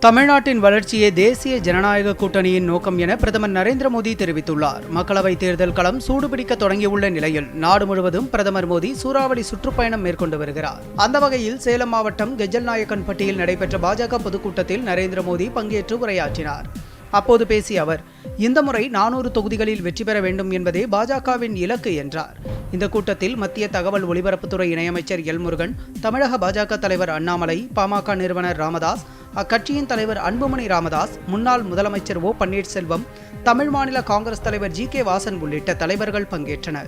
தமிழ்நாட்டின் வளர்ச்சியே தேசிய ஜனநாயக கூட்டணியின் நோக்கம் என பிரதமர் நரேந்திர மோடி தெரிவித்துள்ளார். மக்களவைத் தேர்தல் களம் சூடுபிடிக்க தொடங்கியுள்ள நிலையில் நாடு முழுவதும் பிரதமர் மோடி சூறாவளி சுற்றுப்பயணம் மேற்கொண்டு வருகிறார். அந்த வகையில் சேலம் மாவட்டம் கெஜல் நாயக்கன்பட்டியில் நடைபெற்ற பாஜக பொதுக்கூட்டத்தில் நரேந்திர மோடி பங்கேற்று உரையாற்றினார். அப்போது பேசிய அவர் இந்த முறை நானூறு தொகுதிகளில் வெற்றி பெற வேண்டும் என்பதே பாஜகவின் இலக்கு என்றார். இந்த கூட்டத்தில் மத்திய தகவல் ஒலிபரப்புத்துறை இணையமைச்சர் எல் முருகன் தமிழக பாஜக தலைவர் அண்ணாமலை பாமக நிறுவனர் ராமதாஸ் அக்கட்சியின் தலைவர் அன்புமணி ராமதாஸ் முன்னாள் முதலமைச்சர் ஓ பன்னீர்செல்வம் தமிழ் மாநில காங்கிரஸ் தலைவர் ஜி கே வாசன் உள்ளிட்ட தலைவர்கள் பங்கேற்றனர்.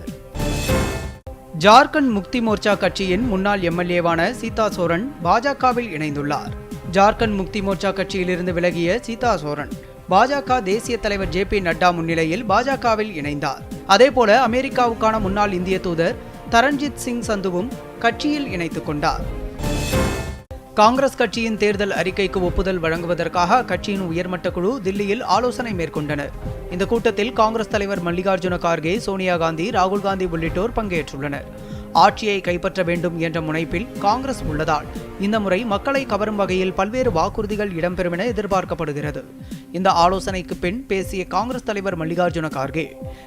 ஜார்க்கண்ட் முக்தி மோர்ச்சா கட்சியின் முன்னாள் எம்எல்ஏவான சீதா சோரன் பாஜகவில் இணைந்துள்ளார். ஜார்க்கண்ட் முக்தி மோர்ச்சா கட்சியிலிருந்து விலகிய சீதா சோரன் பாஜக தேசிய தலைவர் ஜே பி நட்டா முன்னிலையில் பாஜகவில் இணைந்தார். அதேபோல அமெரிக்காவுக்கான முன்னாள் இந்திய தூதர் தரண்ஜித் சிங் சந்துவும் கட்சியில் இணைத்துக் கொண்டார். காங்கிரஸ் கட்சியின் தேர்தல் அறிக்கைக்கு ஒப்புதல் வழங்குவதற்காக அக்கட்சியின் உயர்மட்ட குழு தில்லியில் ஆலோசனை மேற்கொண்டனர். இந்த கூட்டத்தில் காங்கிரஸ் தலைவர் மல்லிகார்ஜுன கார்கே சோனியா காந்தி ராகுல் காந்தி உள்ளிட்டோர் பங்கேற்றுள்ளனர். ஆட்சியை கைப்பற்ற வேண்டும் என்ற முனைப்பில் காங்கிரஸ் உள்ளதால் இந்த முறை மக்களை கவரும் வகையில் பல்வேறு வாக்குறுதிகள் இடம்பெறும் என எதிர்பார்க்கப்படுகிறது. இந்த ஆலோசனைக்கு பின் பேசிய காங்கிரஸ் தலைவர் மல்லிகார்ஜுன கார்கே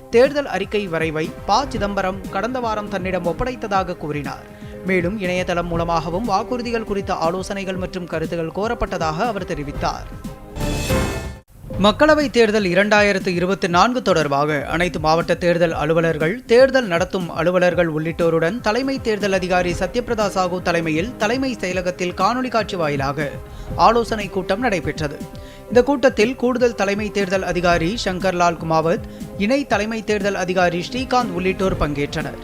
தேர்தல் அறிக்கை வரைவை ப. சிதம்பரம் கடந்த வாரம் தன்னிடம் ஒப்படைத்ததாக கூறினார். மேலும் இணையதளம் மூலமாகவும் வாக்குறுதிகள் குறித்த ஆலோசனைகள் மற்றும் கருத்துகள் கோரப்பட்டதாக அவர் தெரிவித்தார். மக்களவைத் தேர்தல் இரண்டாயிரத்து இருபத்தி நான்கு தொடர்பாக அனைத்து மாவட்ட தேர்தல் அலுவலர்கள் தேர்தல் நடத்தும் அலுவலர்கள் உள்ளிட்டோருடன் தலைமை தேர்தல் அதிகாரி சத்யபிரதா சாஹூ தலைமையில் தலைமை செயலகத்தில் காணொலி காட்சி வாயிலாக ஆலோசனை கூட்டம் நடைபெற்றது. இந்த கூட்டத்தில் கூடுதல் தலைமை தேர்தல் அதிகாரி சங்கர்லால் குமாவத் இணை தலைமை தேர்தல் அதிகாரி ஸ்ரீகாந்த் உள்ளிட்டோர் பங்கேற்றனர்.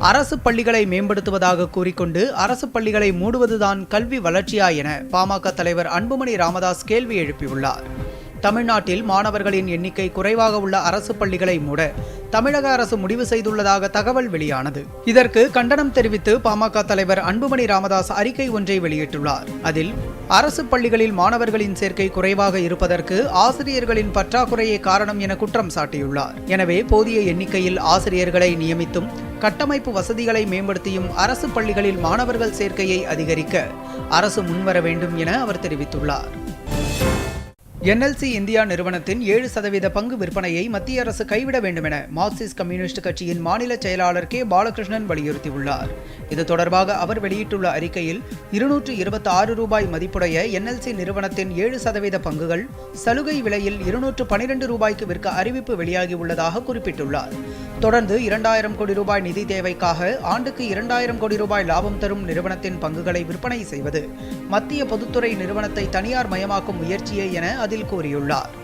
அரசு பள்ளிகளை மேம்படுத்துவதாக கூறிக்கொண்டு அரசு பள்ளிகளை மூடுவதுதான் கல்வி வளர்ச்சியா என பாமக தலைவர் அன்புமணி ராமதாஸ் கேள்வி எழுப்பியுள்ளார். தமிழ்நாட்டில் மாணவர்களின் எண்ணிக்கை குறைவாக உள்ள அரசு பள்ளிகளை மூட தமிழக அரசு முடிவு செய்துள்ளதாக தகவல் வெளியானது. இதற்கு கண்டனம் தெரிவித்து பாமக தலைவர் அன்புமணி ராமதாஸ் அறிக்கை ஒன்றை வெளியிட்டுள்ளார். அதில் அரசு பள்ளிகளில் மாணவர்களின் சேர்க்கை குறைவாக இருப்பதற்கு ஆசிரியர்களின் பற்றாக்குறையே காரணம் என குற்றம் சாட்டியுள்ளார். எனவே போதிய எண்ணிக்கையில் ஆசிரியர்களை நியமித்தும் கட்டமைப்பு வசதிகளை மேம்படுத்தியும் அரசு பள்ளிகளில் மாணவர்கள் சேர்க்கையை அதிகரிக்க அரசு முன்வர வேண்டும் என அவர் தெரிவித்துள்ளார். என்எல்சி இந்தியா நிறுவனத்தின் ஏழு சதவீத பங்கு விற்பனையை மத்திய அரசு கைவிட வேண்டும் என மார்க்சிஸ்ட் கம்யூனிஸ்ட் கட்சியின் மாநில செயலாளர் கே பாலகிருஷ்ணன் வலியுறுத்தியுள்ளார். இது தொடர்பாக அவர் வெளியிட்டுள்ள அறிக்கையில் இருநூற்று இருபத்தி ஆறு ரூபாய் மதிப்புடைய என்எல்சி நிறுவனத்தின் ஏழு சதவீத பங்குகள் சலுகை விலையில் இருநூற்று பனிரெண்டு ரூபாய்க்கு விற்க அறிவிப்பு வெளியாகியுள்ளதாக குறிப்பிட்டுள்ளார். தொடர்ந்து இரண்டாயிரம் கோடி ரூபாய் நிதி தேவைக்காக ஆண்டுக்கு இரண்டாயிரம் கோடி ரூபாய் லாபம் தரும் நிறுவனத்தின் பங்குகளை விற்பனை செய்வது மத்திய பொதுத்துறை நிறுவனத்தை தனியார் மயமாக்கும் முயற்சியே என அதில் கூறியுள்ளார்.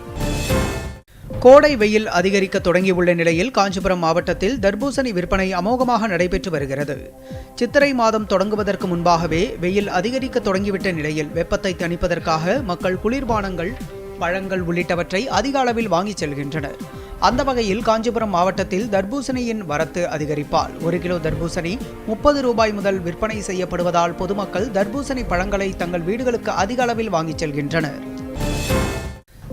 கோடை வெயில் அதிகரிக்க தொடங்கியுள்ள நிலையில் காஞ்சிபுரம் மாவட்டத்தில் தர்பூசணி விற்பனை அமோகமாக நடைபெற்று வருகிறது. சித்திரை மாதம் தொடங்குவதற்கு முன்பாகவே வெயில் அதிகரிக்க தொடங்கிவிட்ட நிலையில் வெப்பத்தை தணிப்பதற்காக மக்கள் குளிர்பானங்கள் பழங்கள் உள்ளிட்டவற்றை அதிக அளவில் வாங்கிச் செல்கின்றனர். அந்த வகையில் காஞ்சிபுரம் மாவட்டத்தில் தர்பூசணியின் வரத்து அதிகரிப்பால் ஒரு கிலோ தர்பூசணி முப்பது ரூபாய் முதல் விற்பனை செய்யப்படுவதால் பொதுமக்கள் தர்பூசணி பழங்களை தங்கள் வீடுகளுக்கு அதிக அளவில் வாங்கிச் செல்கின்றனர்.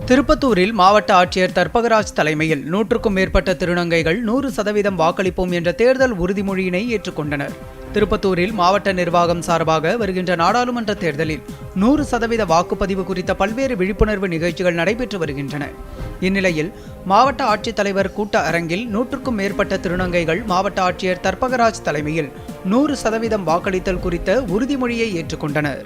திருப்பத்தூரில் மாவட்ட ஆட்சியர் தர்பகராஜ் தலைமையில் நூற்றுக்கும் மேற்பட்ட திருநங்கைகள் நூறு சதவீதம் வாக்களிப்போம் என்ற தேர்தல் உறுதிமொழியினை ஏற்றுக்கொண்டனர். திருப்பத்தூரில் மாவட்ட நிர்வாகம் சார்பாக வருகின்ற நாடாளுமன்ற தேர்தலில் நூறு சதவீத வாக்குப்பதிவு குறித்த பல்வேறு விழிப்புணர்வு நிகழ்ச்சிகள் நடைபெற்று வருகின்றன. இந்நிலையில் மாவட்ட ஆட்சித்தலைவர் கூட்ட அரங்கில் நூற்றுக்கும் மேற்பட்ட திருநங்கைகள் மாவட்ட ஆட்சியர் தர்பகராஜ் தலைமையில் நூறு சதவீதம் வாக்களித்தல் குறித்த உறுதிமொழியை ஏற்றுக்கொண்டனர்.